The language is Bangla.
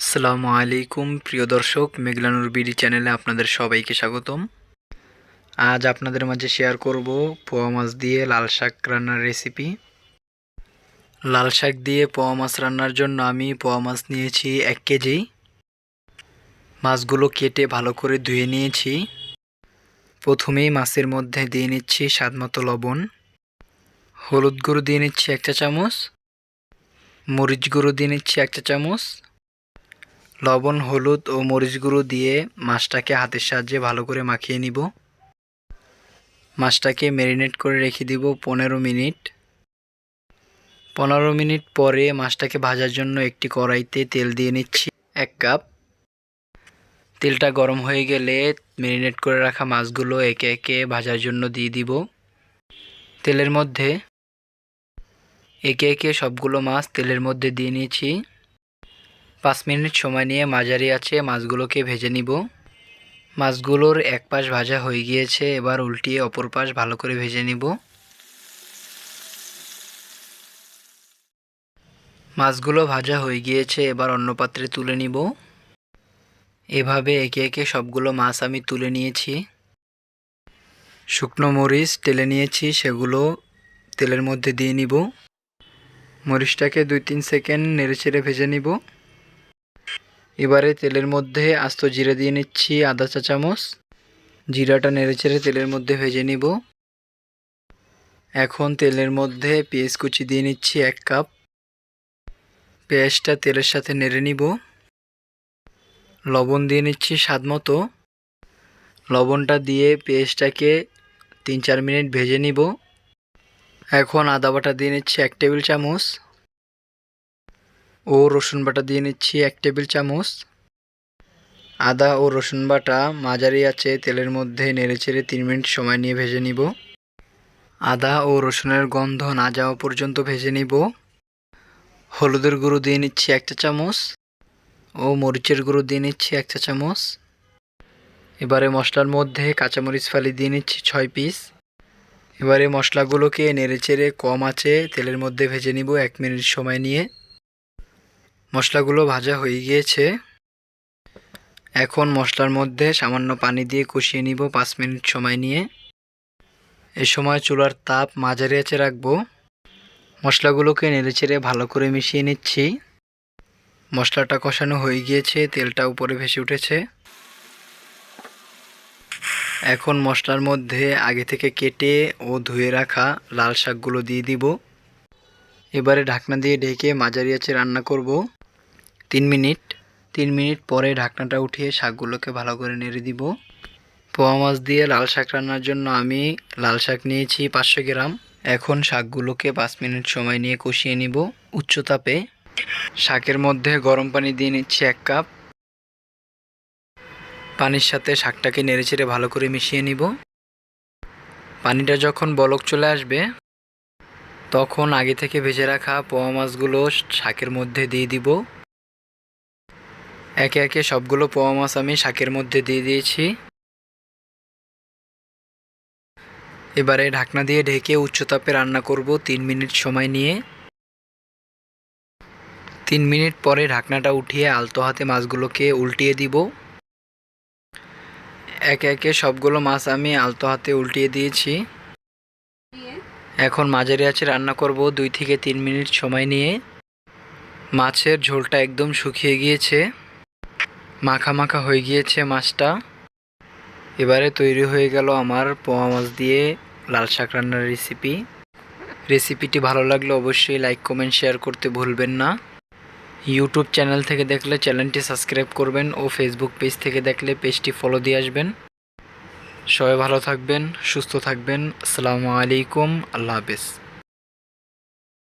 আসসালামু আলাইকুম, প্রিয় দর্শক, মেঘলানুর বিডি চ্যানেলে আপনাদের সবাইকে স্বাগতম। আজ আপনাদের মাঝে শেয়ার করব পোয়া মাছ দিয়ে লাল শাক রান্নার রেসিপি লাল শাক দিয়ে পোয়া মাছ রান্নার জন্য আমি পোয়া মাছ নিয়েছি এক কেজি। মাছগুলো কেটে ভালো করে ধুয়ে নিয়েছি। প্রথমেই মাছের মধ্যে দিয়ে নিচ্ছি স্বাদমতো লবণ। হলুদ গুঁড়ো দিয়ে নিচ্ছি এক চা চামচ। মরিচ গুঁড়ো দিয়ে নিচ্ছি এক চা চামচ। লবণ, হলুদ ও মরিচ গুঁড়ো দিয়ে মাছটাকে হাতের সাহায্যে ভালো করে মাখিয়ে নিব। মাছটাকে ম্যারিনেট করে রেখে দিব পনেরো মিনিট। পনেরো মিনিট পরে মাছটাকে ভাজার জন্য একটি কড়াইতে তেল দিয়ে নিচ্ছি এক কাপ। তেলটা গরম হয়ে গেলে ম্যারিনেট করে রাখা মাছগুলো একে একে ভাজার জন্য দিয়ে দিব। তেলের মধ্যে একে একে সবগুলো মাছ তেলের মধ্যে দিয়ে নিয়েছি। পাঁচ মিনিট সময় নিয়ে মাঝারি আছে, মাছগুলোকে ভেজে নিব। মাছগুলোর এক পাশ ভাজা হয়ে গিয়েছে, এবার উল্টিয়ে অপর পাশ ভালো করে ভেজে নিব। মাছগুলো ভাজা হয়ে গিয়েছে, এবার অন্য পাত্রে তুলে নিব। এভাবে একে একে সবগুলো মাছ আমি তুলে নিয়েছি। শুকনো মরিচ তেলে নিয়েছি, সেগুলো তেলের মধ্যে দিয়ে নিব। মরিচটাকে দুই তিন সেকেন্ড নেড়ে ভেজে নিব। এবারে তেলের মধ্যে আস্ত জিরে দিয়ে নিচ্ছি আধা চা চামচ জিরাটা নেড়ে নেড়েচেড়ে তেলের মধ্যে ভেজে নিব। এখন তেলের মধ্যে পেঁয়াজ কুচি দিয়ে নিচ্ছি এক কাপ। পেঁয়াজটা তেলের সাথে নেড়ে নিব। লবণ দিয়ে নিচ্ছি স্বাদ মতো। লবণটা দিয়ে পেঁয়াজটাকে তিন চার মিনিট ভেজে নিব। এখন আদা বাটা দিয়ে নিচ্ছি এক টেবিল চামচ। ও রসুন বাটা দিয়ে নিচ্ছি এক টেবিল চামচ। আদা ও রসুন বাটা মাঝারি আছে, তেলের মধ্যে নেড়েচেড়ে তিন মিনিট সময় নিয়ে ভেজে নিব। আদা ও রসুনের গন্ধ না যাওয়া পর্যন্ত ভেজে নিব। হলুদের গুঁড়ো দিয়ে নিচ্ছি এক চা চামচ ও মরিচের গুঁড়ো দিয়ে নিচ্ছি এক চা চামচ। এবারে মশলার মধ্যে কাঁচামরিচ ফালি দিয়ে নিচ্ছি ছয় পিস। এবারে মশলাগুলোকে নেড়েচেড়ে কম আছে, তেলের মধ্যে ভেজে নিব এক মিনিট সময় নিয়ে। মশলাগুলো ভাজা হয়ে গিয়েছে। এখন মশলার মধ্যে সামান্য পানি দিয়ে কষিয়ে নিব পাঁচ মিনিট সময় নিয়ে। এ সময় চুলার তাপ মাঝারি আছে রাখব। মশলাগুলোকে নেড়েচেড়ে ভালো করে মিশিয়ে নিচ্ছি। মশলাটা কষানো হয়ে গিয়েছে, তেলটা উপরে ভেসে উঠেছে। এখন মশলার মধ্যে আগে থেকে কেটে ও ধুয়ে রাখা লাল শাকগুলো দিয়ে দিব। এবারে ঢাকনা দিয়ে ঢেকে মাঝারি আছে রান্না করব। তিন মিনিট। তিন মিনিট পরে ঢাকনাটা উঠিয়ে শাকগুলোকে ভালো করে নেড়ে দিব। পোয়া মাছ দিয়ে লাল শাক রান্নার জন্য আমি লাল শাক নিয়েছি পাঁচশো গ্রাম। এখন শাকগুলোকে পাঁচ মিনিট সময় নিয়ে কষিয়ে নিব উচ্চ তাপে। শাকের মধ্যে গরম পানি দিয়ে নিচ্ছি এক কাপ। পানির সাথে শাকটাকে নেড়েচেড়ে ভালো করে মিশিয়ে নিব। পানিটা যখন বলক চলে আসবে, তখন আগে থেকে ভেজে রাখা পোয়া মাছগুলো শাকের মধ্যে দিয়ে দিব। একে একে সবগুলো পোয়া মাছ আমি শাকের মধ্যে দিয়ে দিয়েছি। এবারে ঢাকনা দিয়ে ঢেকে উচ্চতাপে রান্না করব তিন মিনিট সময় নিয়ে। তিন মিনিট পরে ঢাকনাটা উঠিয়ে আলতো হাতে মাছগুলোকে উল্টিয়ে দিব। একে একে সবগুলো মাছ আমি আলতো হাতে উল্টিয়ে দিয়েছি। এখন মাঝারি আছে রান্না করব দুই থেকে তিন মিনিট সময় নিয়ে। মাছের ঝোলটা একদম শুকিয়ে গিয়েছে। মাখা মাখা হয়ে গিয়েছে মাছটা। এবারে তৈরি হয়ে গেল আমার পোয়া মাছ দিয়ে লাল শাক রান্নার রেসিপি রেসিপিটি ভালো লাগলে অবশ্যই লাইক কমেন্ট শেয়ার করতে ভুলবেন না। ইউটিউব চ্যানেল থেকে দেখলে চ্যানেলটি সাবস্ক্রাইব করবেন ও ফেসবুক পেজ থেকে দেখলে পেজটি ফলো দিয়ে আসবেন। সবাই ভালো থাকবেন, সুস্থ থাকবেন। আসসালামু আলাইকুম, আল্লাহ হাফেজ।